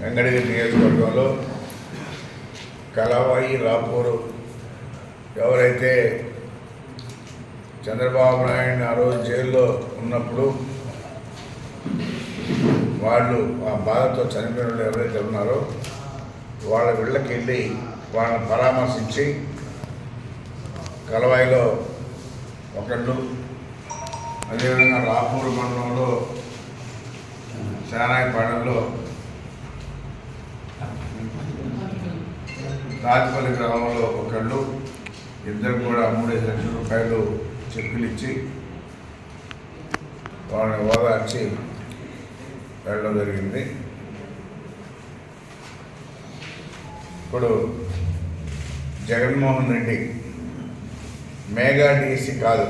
వెంకటగిరి నియోజకవర్గంలో కలవాయి రాపూరు ఎవరైతే చంద్రబాబు నాయుడు ఆ రోజు జైల్లో ఉన్నప్పుడు వాళ్ళు ఆ బాధతో చనిపోయిన వాళ్ళు ఎవరైతే ఉన్నారో వాళ్ళ వీళ్ళకి వెళ్ళి వాళ్ళని పరామర్శించి కలవాయిలో ఒకళ్ళు అదేవిధంగా రాపూర్ మండలంలో శానాయపాడంలో రాజపల్లి గ్రామంలో ఒకళ్ళు ఇద్దరు కూడా మూడేసి లక్షల రూపాయలు చెక్కులు ఇచ్చి వాళ్ళని ఓదార్చి వెళ్ళడం జరిగింది. ఇప్పుడు జగన్మోహన్ రెడ్డి మేఘా డిఎస్సి కాదు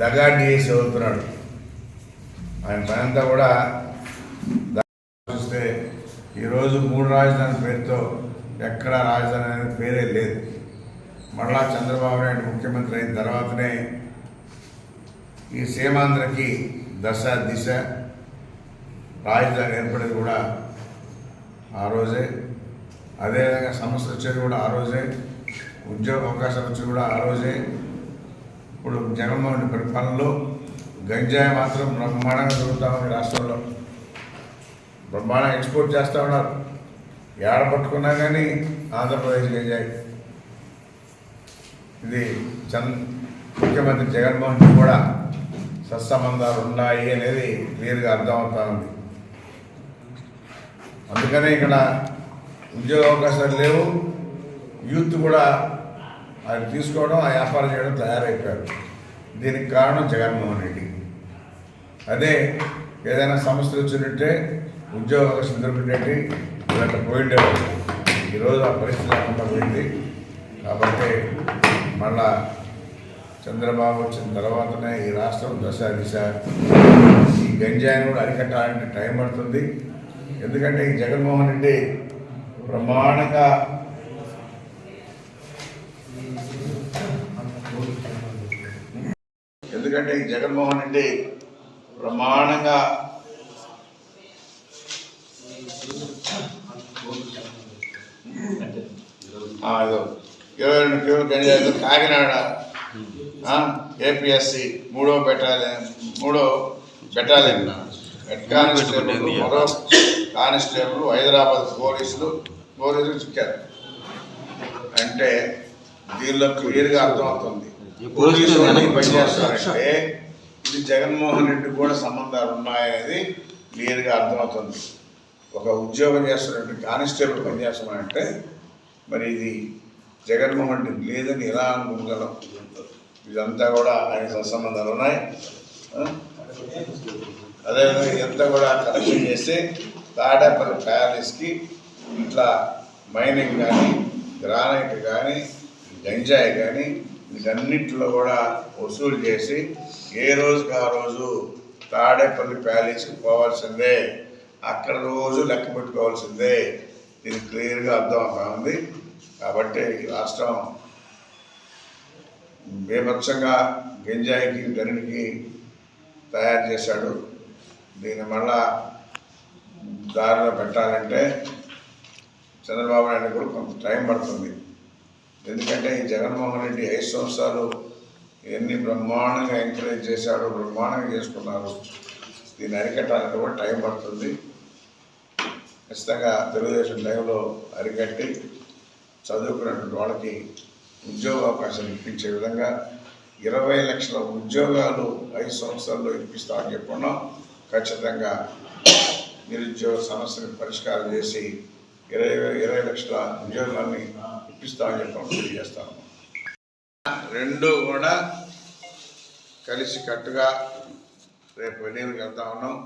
దగా డిఎస్సి అవుతున్నాడు. ఆయన పనంతా కూడా చూస్తే ఈరోజు మూడు రాజధాని పేరుతో ఎక్కడ రాజధాని అనేది పేరే లేదు. మరలా చంద్రబాబు నాయుడు ముఖ్యమంత్రి అయిన తర్వాతనే ఈ సీమాంధ్రకి దశ దిశ రాజధాని ఏర్పడేది కూడా ఆ రోజే. అదేవిధంగా సమస్య వచ్చేది కూడా ఆ రోజే. ఉద్యోగ అవకాశాలు వచ్చేది కూడా ఆ రోజే. ఇప్పుడు జగన్మోహన్ పరిపాలనలో గంజాయి మాత్రం బ్రహ్మాండంగా దొరుకుతా ఉంది రాష్ట్రంలో. బ్రహ్మాండంగా ఎక్స్పోర్ట్ చేస్తూ ఉన్నారు. ఏడ పట్టుకున్నా కానీ ఆంధ్రప్రదేశ్ గంజాయి ఇది చంద్ ముఖ్యమంత్రి జగన్మోహన్ రెడ్డి కూడా సత్సంబంధాలు ఉన్నాయి అనేది క్లియర్గా అర్థమవుతా ఉంది. అందుకనే ఇక్కడ ఉద్యోగ అవకాశాలు లేవు. యూత్ కూడా అది తీసుకోవడం ఆ వ్యాపారం చేయడం తయారైపోయారు. దీనికి కారణం జగన్మోహన్ రెడ్డి. అదే ఏదైనా సమస్యలు వచ్చినట్టే ఉద్యోగ అవకాశం దొరికినట్టు ఇలాంటి పోయిండేవారు ఈరోజు ఆ పరిస్థితి లేకుండా పోయింది. కాబట్టి మళ్ళా చంద్రబాబు వచ్చిన తర్వాతనే ఈ రాష్ట్రం దశ దిశ ఈ గంజాయిని కూడా అరికట్టాలంటే టైం పడుతుంది. ఎందుకంటే ఈ జగన్మోహన్ రెడ్డి ప్రమాణంగా ఎందుకంటే ఈ జగన్మోహన్ రెడ్డి ప్రమాణంగా ఇరవై రెండు కిలోలు గంజాయి కాకినాడ ఏపీఎస్సి మూడో బెటాలియన్ మూడో బెటాలియన్ కానిస్టేబుల్ మరో కానిస్టేబుల్ హైదరాబాద్ పోలీసులు పోలీసులు చిక్కారు. అంటే దీనిలో క్లియర్గా అర్థమవుతుంది. పోలీసులు పనిచేస్తారంటే ఇది జగన్మోహన్ రెడ్డి కూడా సంబంధాలు ఉన్నాయనేది క్లియర్గా అర్థమవుతుంది. ఒక ఉద్యోగం చేస్తున్నట్టు కానిస్టేబుల్ పనిచేస్తున్నాడంటే మరి ఇది జగన్మోహన్ రెడ్డి లేదని ఎలా అనుకోగలం ఇదంతా కూడా ఆయన సత్సంబంధాలు ఉన్నాయి. అదేవిధంగా ఇదంతా కూడా కలెక్షన్ చేస్తే తాడేపల్లి ప్యాలెస్కి ఇట్లా మైనింగ్ కానీ గ్రానైట్ కానీ గంజాయి కానీ వీటన్నిటిలో కూడా వసూలు చేసి ఏ రోజుకి ఆ రోజు తాడేపల్లి ప్యాలెస్కి పోవాల్సిందే. అక్కడ రోజు లెక్క పెట్టుకోవాల్సిందే. ఇది క్లియర్గా అర్థమవుతా ఉంది కాబట్టి ఈ రాష్ట్రం బీభత్సంగా గంజాయికి వీటన్నిటికి తయారు చేశాడు. దీన్ని మళ్ళా దారిలో పెట్టాలంటే చంద్రబాబు నాయుడు కూడా కొంత టైం పడుతుంది. ఎందుకంటే ఈ జగన్మోహన్ రెడ్డి ఐదు సంవత్సరాలు ఎన్ని బ్రహ్మాండంగా ఎంకరేజ్ చేశాడు బ్రహ్మాండంగా చేసుకున్నారు దీన్ని అరికట్టాలంటే కూడా టైం పడుతుంది. ఖచ్చితంగా తెలుగుదేశం లైవ్లో అరికట్టి చదువుకున్నటువంటి వాళ్ళకి ఉద్యోగ అవకాశాలు ఇప్పించే విధంగా ఇరవై లక్షల ఉద్యోగాలు ఐదు సంవత్సరాల్లో ఇప్పిస్తామని చెప్పుకున్నాం. ఖచ్చితంగా నిరుద్యోగ సమస్యను పరిష్కారం చేసి ఇరవై ఇరవై లక్షల ఉద్యోగాలని ఇప్పిస్తామని చెప్పడం తెలియజేస్తాము రెండు కూడా కలిసి కట్టుగా రేపు ఎన్నికలకు వెళ్తా ఉన్నాం.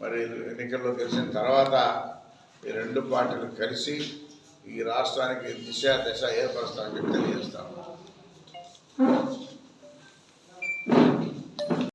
మరి ఎన్నికల్లో గెలిచిన తర్వాత ఈ రెండు పార్టీలు కలిసి ఈ రాష్ట్రానికి దిశ దశ ఏర్పరుస్తామని చెప్పి తెలియజేస్తాము